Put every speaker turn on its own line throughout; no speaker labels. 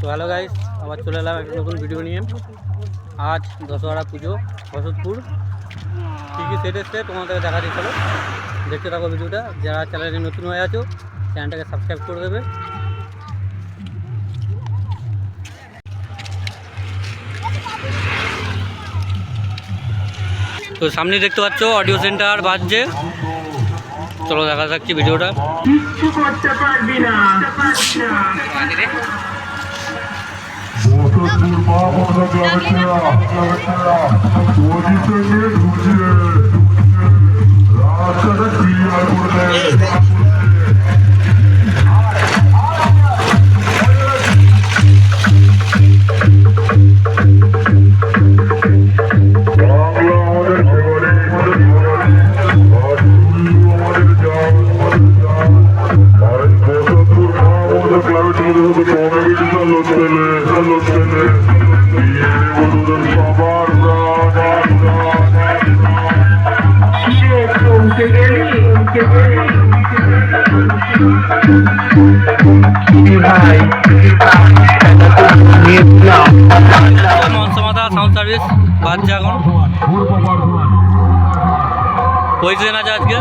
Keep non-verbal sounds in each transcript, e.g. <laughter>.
তো hello guys আবার চলে এলাম একটা নতুন ভিডিও নিয়ে। আজ দশহরা পুজো, বসতপুর। কী কী সেট এসছে তোমাদেরকে দেখা দিতে চলো। দেখতে থাকো ভিডিওটা যারা চ্যানেলে নতুন হয়ে আছো চ্যানেলটাকে সাবস্ক্রাইব করে দেবে। তো সামনে দেখতে পাচ্ছ অডিও সেন্টার বাজছে। চলো দেখা যাচ্ছে ভিডিওটা
কিচ্ছু করতে পারবি না।
বসতপুর মা মনে লাগছেরা লাগছেরা ওদিকে নিয়ে ঢুকছে
চালু ছেলে
বিয়ে
বধুদের সবার
ভাই
মনসমাতা সাউন্ড সার্ভিস বাজছে এখন ট্রেন আছে আজকে।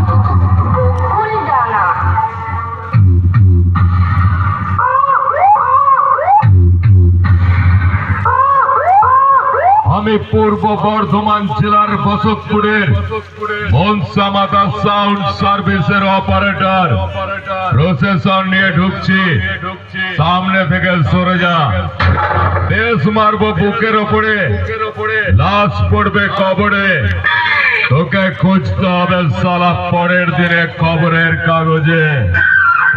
পূর্ব বর্ধমান জেলার বসতপুরের মনসা মাতা সাউন্ড সার্ভিসের অপারেটর প্রসেসর নিয়ে ঢুকছি। সামনে থেকে সরে যা। দেশ মারবো বুকের ওপরে। লাশ পড়বে কবরে। তোকে খুঁজতে হবে সালা পরের দিনে খবরের কাগজে।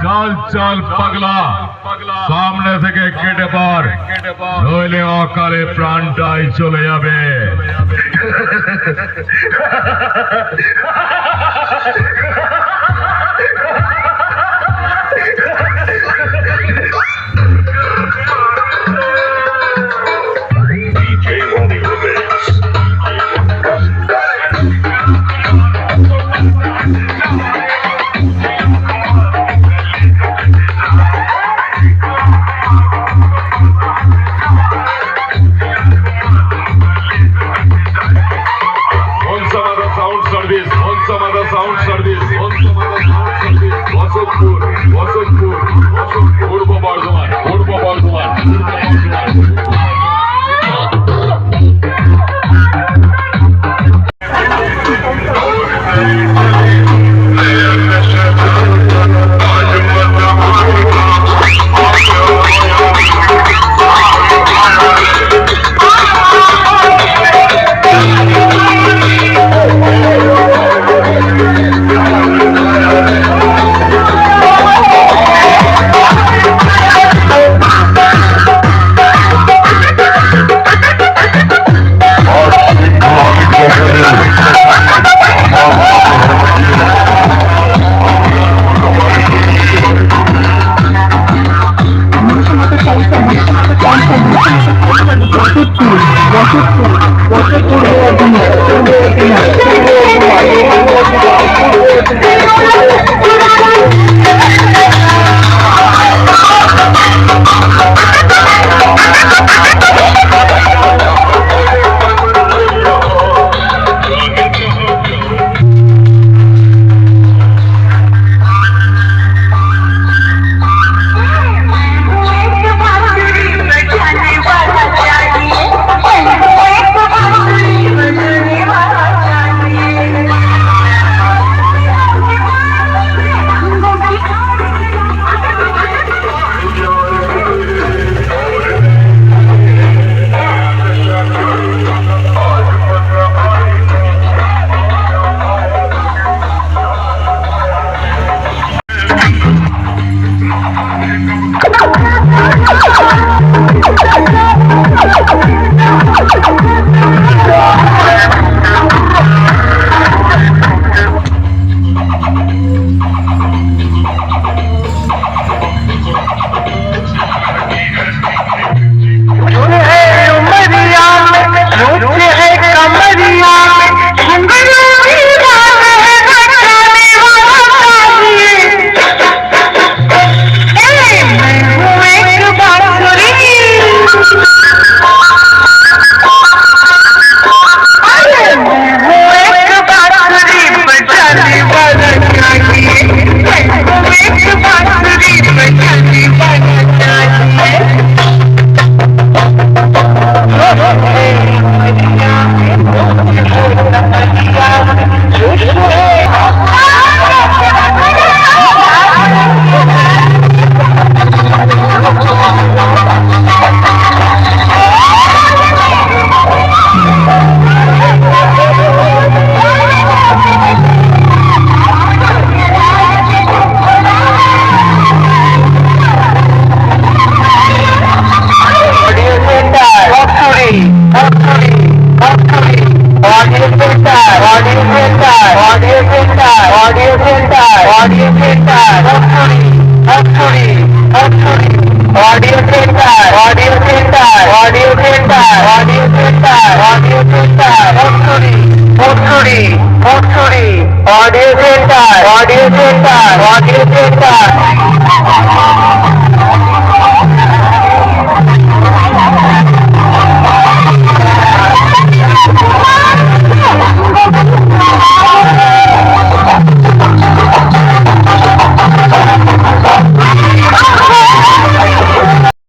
চল চল, পাগলা। সামনে থেকে কেটে পর। নইলে অকালে প্রাণটাই চলে যাবে। <laughs> হনসামাদা sound service হনসামাদা sound service Basatpur Basatpur Basatpur Purba Bardhaman Purba Bardhaman Purba Bardhaman
Ha ha ha! Centre audio centre Bhojpuri Bhojpuri Bhojpuri audio centre audio centre audio centre audio centre audio centre Bhojpuri Bhojpuri Bhojpuri audio centre audio centre audio centre